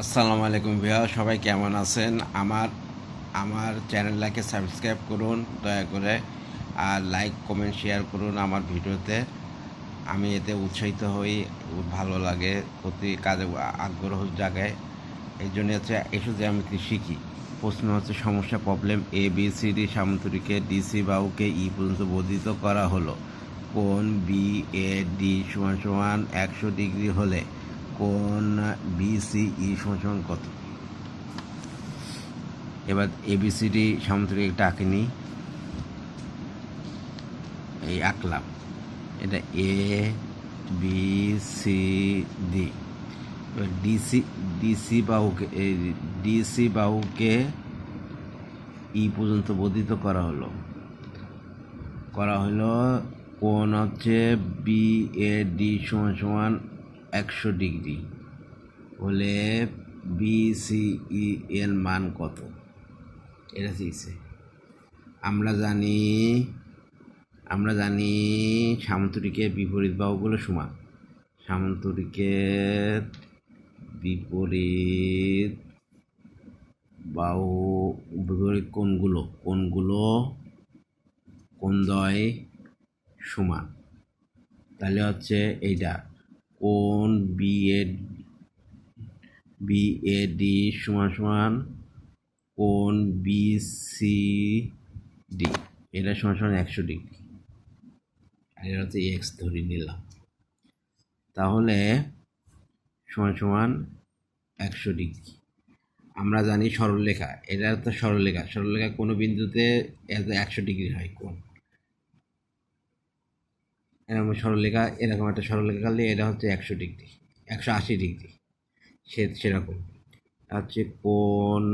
আসসালামু আলাইকুম ভাইয়া সবাই কেমন আছেন? আমার আমার চ্যানেলটাকে সাবস্ক্রাইব করুন, দয়া করে, আর লাইক কমেন্ট শেয়ার করুন আমার ভিডিওতে। আমি এতে উৎসাহিত হই, ভালো লাগে, প্রতি কাজে আগ্রহ জাগায় এই জন্য হচ্ছে এসব যে আমি শিখি? প্রশ্ন হচ্ছে, সমস্যা problem A B C D সামন্তরিকে DC বাহুকে ই পর্যন্ত বর্ধিত করা হলো। কোন বি এ ডি সমান সমান একশো ডিগ্রি হলে কোন বিসিই সমান সমান কত? এবার এবিসিডি সামুদ্রিক একটা আঁকে নিই এই আঁকলাম। এটা এ বি সি ডি এবার ডিসি ডিসি বাহুকে ডিসি বাহুকে ই পর্যন্ত বর্ধিত করা হলো। করা হলো কোন হচ্ছে বি এ ডি সমান সমান একশো ডিগ্রি। হলে বিসিই এর মান কত? এটা শিখছে। আমরা জানি আমরা জানি সামন্তরিকের বিপরীত বাহুগুলো সমান। সামন্তরিকের বিপরীত বাহু, বিপরীত কোনগুলো কোনগুলো কোনদ্বয় সমান। তাহলে হচ্ছে এইটা। কোন B A B A D সমান সমান কোন বি সি ডি এটা সমান সমান একশো ডিগ্রি। আর এটা হচ্ছে এক্স ধরে নিলাম। তাহলে সমান সমান একশো ডিগ্রি। আমরা জানি সরলরেখা। এটা তো সরলরেখা। সরলরেখা কোনো বিন্দুতে একশো ডিগ্রি হয় কোন? এরকম সরলরেখা, এরকম একটা সরলরেখা কাটলে এটা হচ্ছে একশো ডিগ্রি, একশো আশি ডিগ্রি। সে, সেরকম। হচ্ছে কোন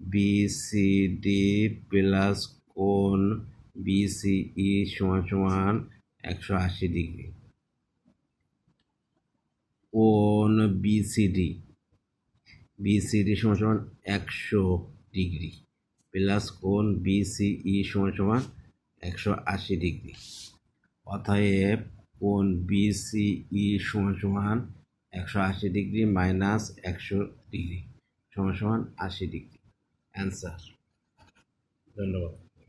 বিসিডি প্লাস কোন বিসিই সমান সমান একশো আশি ডিগ্রি। কোন বিসিডি বিসিডি সমান সমান একশো ডিগ্রি, প্লাস কোন বিসিই সমান সমান একশো আশি ডিগ্রি। অতএব কোন বিসিই সমান সমান একশো আশি ডিগ্রি মাইনাস একশো ডিগ্রি সমান সমান আশি ডিগ্রি। অ্যান্সার ধন্যবাদ।